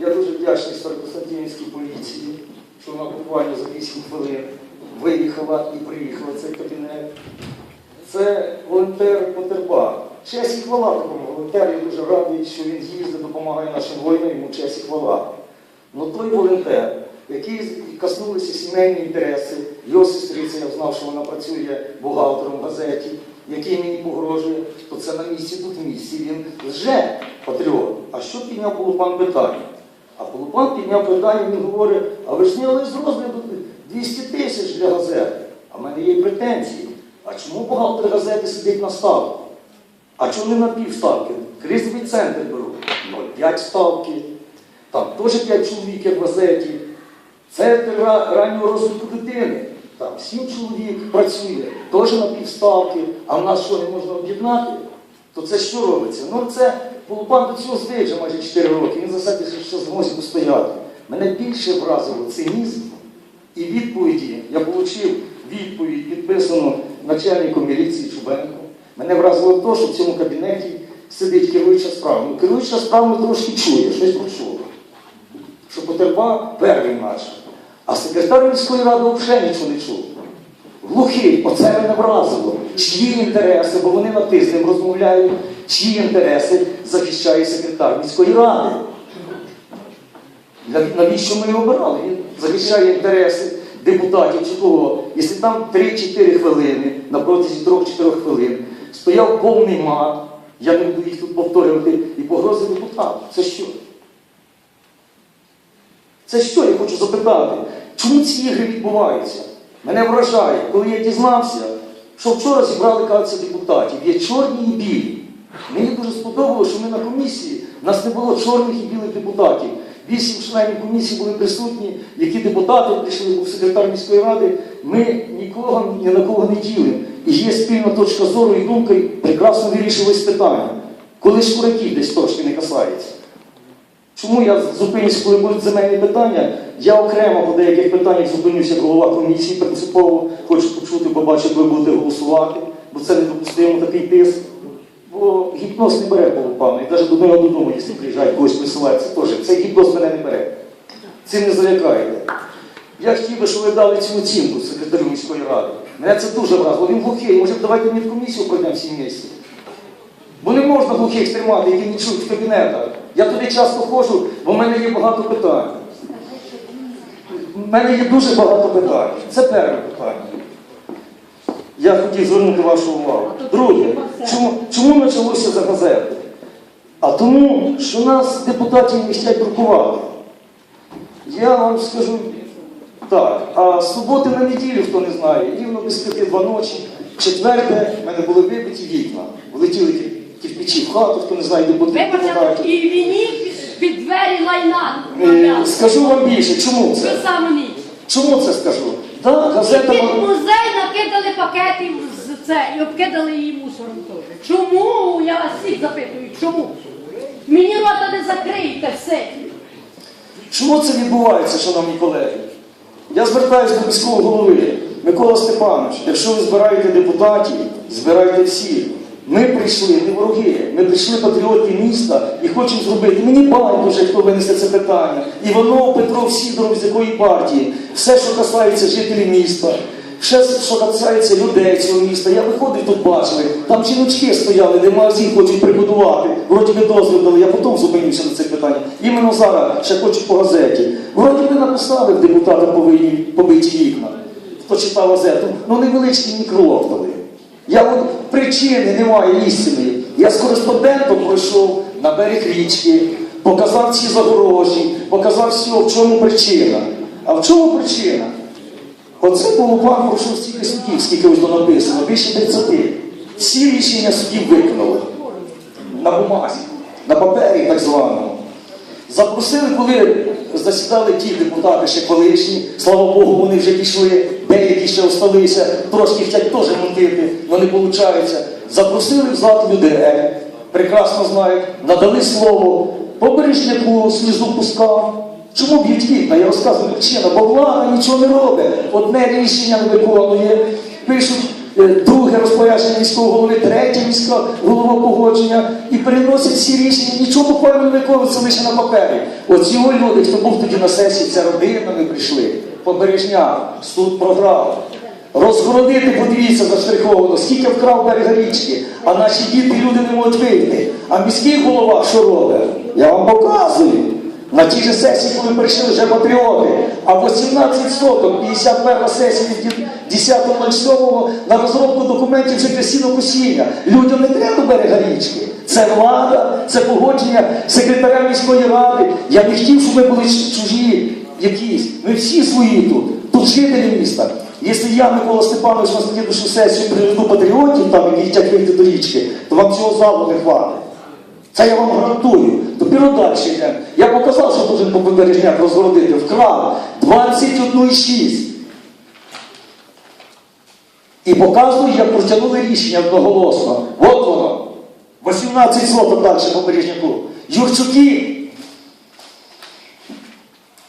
Я дуже вдячний Старокостянтинівській поліції, що вона буквально за 8 хвилин виїхала і приїхала в цей кабінет. Це волонтер Потерба. Честь і хвала такому волонтеру. Я дуже радий, що він їздить, допомагає нашим воїнам, йому честь і хвала. Ну той волонтер, який коснулися сімейні інтереси, його сестриця, я знав, що вона працює бухгалтером в газеті, який мені погрожує, то це на місці, тут в місці. Він лже патріот. А що підняв Полупан питання? А Полупан підняв питання, він говорить, а ви ж зняли з розгляду 200 тисяч для газети. А в мене є претензії. А чому бухгалтер газети сидить на ставку? А чому не на півставки? Кризовий центр беру. 0,5 ставки. Там теж 5 чоловік, як в газеті. Центр раннього розвитку дитини. Там 7 чоловік працює, теж на півставки. А в нас що не можна об'єднати? То це що робиться? Ну це Полупан до цього вже майже 4 роки. Він за себе ще зможе постояти. Мене більше вразило цинізм і відповіді. Я отримав відповідь, підписану начальником міліції Чубенко. Мене вразило те, що в цьому кабінеті сидить керуюча справа. Ну, керуюча справа трошки чує, щось почула. Що потерпа первий наш. А секретар міської ради взагалі нічого не чув. Глухий, оце мене вразило. Чиї інтереси, бо вони на ти з ним розмовляють, чиї інтереси захищає секретар міської ради. Навіщо ми його обирали? Він захищає інтереси депутатів чи кого. Якщо там 3-4 хвилини, на протязі 3-4 хвилин, стояв повний мат, я не буду їх тут повторювати, і погрози депутату. Це що? Це що, я хочу запитати? Чому ці ігри відбуваються? Мене вражає, коли я дізнався, що вчора зібрали кажеться, депутатів, є чорні і білі. Мені дуже сподобалося, що ми на комісії, в нас не було чорних і білих депутатів. Вісім членів комісії були присутні, які депутати прийшли, був секретар міської ради. Ми нікого ні на кого не ділимо. І є спільна точка зору і думка, прекрасно вирішилось питання. Коли шкураків десь точки не касається. Чому я зупинюся, коли будуть земельні питання? Я окремо по деяких питаннях зупинюся голова комісії принципово. Хочу почути, побачити, ви будете голосувати, бо це недопустимо такий тиск. Бо гіпноз не бере полупану. І навіть до нього додому, якщо приїжджають когось присилається, теж цей гіпноз мене не бере. Цим не залякаєте. Я хотів би, щоб ви дали цю оцінку секретарю міської ради. Мене це дуже вразило. Він глухий. Може, давайте ми в комісію пройдемо всі місяці. Бо не можна глухих тримати, які не чують в кабінетах. Я туди часто ходжу, бо в мене є багато питань. У мене є дуже багато питань. Це перше питання. Я хотів звернути вашу увагу. Друге, чому, чому почалося за газети? А тому, що нас депутатів не хочуть друкувати. Я вам скажу так, а з суботи на неділю, хто не знає, рівно без п'яти два ночі, четверте, в мене були вибиті вікна. Влетіли ті- кирпичі в хату, хто не знає, де буде Вибачте, і мені під- двері лайна. Е, Скажу вам більше, чому це? Чому це скажу? Так, І під музей накидали пакетів з це і обкидали її мусором теж. Чому? Я вас всіх запитую, чому? Мені рота не закриєте все. Чому це відбувається, шановні колеги? Я звертаюся до міського голови Микола Степанович, якщо ви збираєте депутатів, збирайте всіх. Ми прийшли не вороги, ми прийшли патріоти міста і хочемо зробити. Мені байдуже, хто винесе це питання. Іванов, Петров, Сідоров, з якої партії. Все, що касається жителів міста, все, що касається людей цього міста. Я виходив тут бачили, там жіночки стояли, де магазин хочуть прибудувати. Вроді би дозвіл дали, я потім зупинюся на це питання. Іменно зараз ще хочу по газеті. Вроді би написали в депутата повинні побиті вікна. Хто читав газету, ну невеличкий мікролог дали. Я от причини немає істини. Я з кореспондентом пройшов на берег річки, показав ці загорожі, показав все, в чому причина. А в чому причина? Оце Полупан пройшов стільки судів, скільки ось написано, більше 30. Всі рішення судів виконали. На бумазі, на папері так званому. Запросили, коли засідали ті депутати ще колишні, слава Богу, вони вже пішли, деякі ще осталися, трошки хочуть теж мутити, не виходить. Запросили в зал людей, прекрасно знають, надали слово, по бережняку слізу пускав. Чому б'ють вікна? Я розказую причина, бо влада нічого не робить. Одне рішення не виконує. Пишуть, е, друге розпорядження міського голови, третє міського голова погодження і переносять всі рішення, нічого буквально не виконується лише на папері. Оці о люди, хто був тоді на сесії, це родинами прийшли, побережня, суд програв. Розгородити, подивіться, заштриховано, скільки вкрав берега річки, а наші діти люди не можуть вийти. А міський голова що робить? Я вам показую. На тій же сесії, коли прийшли вже патріоти, а 18 соток, 51 сесія від 10.07 на розробку документів вже для сінокосіння. Людям не треба берега річки. Це влада, це погодження секретаря міської ради. Я не хотів, щоб ми були чужі якісь. Ми всі свої тут, тут жителі міста. Якщо я, Микола Степанович, на слідуючу сесію приведу патріотів, там, які хочуть вийти до річки, то вам цього залу не хватить. Це я вам гарантую. Тепер далі йдемо. Я показав, що дуже по розгородити. Вкрав 21,6. І показую, як протягнули рішення одноголосно. От воно. 18 злоток далі по бережняку. Юрчуки.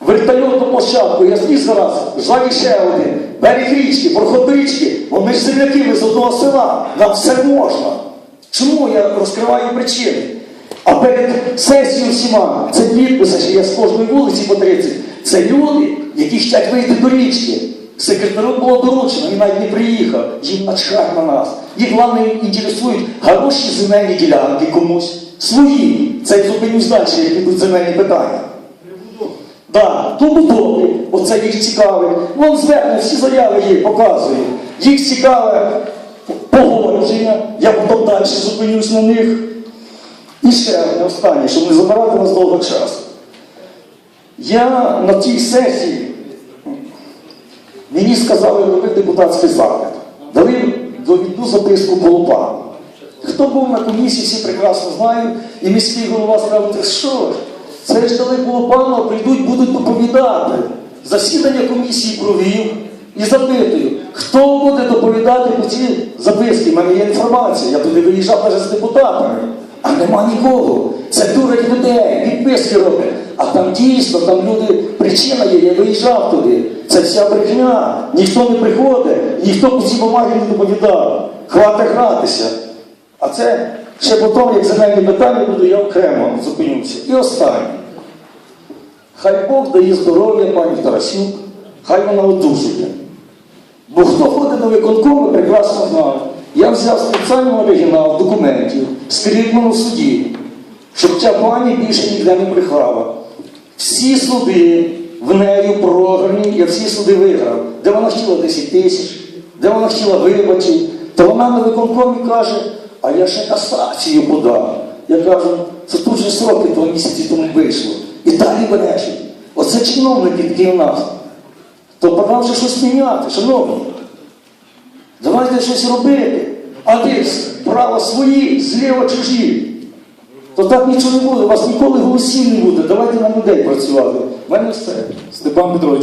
Вертольотну площадку, я зліз зараз, жалі ще один. Берег річки, проход річки, бо ж земляки, ми з одного села, нам все можна. Чому я розкриваю причини? А перед сесією всіма, це підписи, що я з кожної вулиці по 30. Це люди, які хочуть вийти до річки. Секретарю було доручено, він навіть не приїхав. Їм начхать на нас. Їх головне інтересують хороші земельні ділянки комусь. Свої. Це зупинюсь далі, як підуть земельні питання. Так, побудови, оце їх цікавить. Вон звернення, всі заяви є, показую. Їх цікаве погодження, я потім далі зупинюсь на них. І ще одне останнє, щоб не забирати нас довго часу. Я на тій сесії мені сказали робити депутатський запит. Дали довідну записку Колупану. Хто був на комісії, всі прекрасно знають, і міський голова сказав, ти що це ж дали Колупану, прийдуть, будуть доповідати. Засідання комісії провів і запитую, хто буде доповідати по цій записці? У мене є інформація, я туди виїжджав навіть з депутатами. А нема нікого. Це дурять людей, підписки роблять. А там дійсно, там люди, причина є, я виїжджав туди. Це вся брехня. Ніхто не приходить, ніхто по цій бумагі не доповідав. Хватить гратися. А це ще потім, як земельні питання буду, я окремо зупинюся. І останнє. Хай Бог дає здоров'я пані Тарасюк, хай вона одужує. Бо хто ходить на виконком, ви прекрасно знає. Я взяв спеціальний оригінал документів, в суді, щоб ця пані більше ніде не брехала. Всі суди в неї програні, я всі суди виграв. Де вона хотіла 10 тисяч, де вона хотіла вибачить, то вона на виконкомі каже, а я ще касацію подав. Я кажу, це тут же сроки два місяці тому вийшло. І далі брешуть. Оце чиновники такі у нас. То пора вже щось міняти, шановні. Давайте щось робити. А ти справа свої, зліва чужі. То так нічого не буде, у вас ніколи голосів не буде. Давайте на людей працювати. У мене все. Степан Петрович.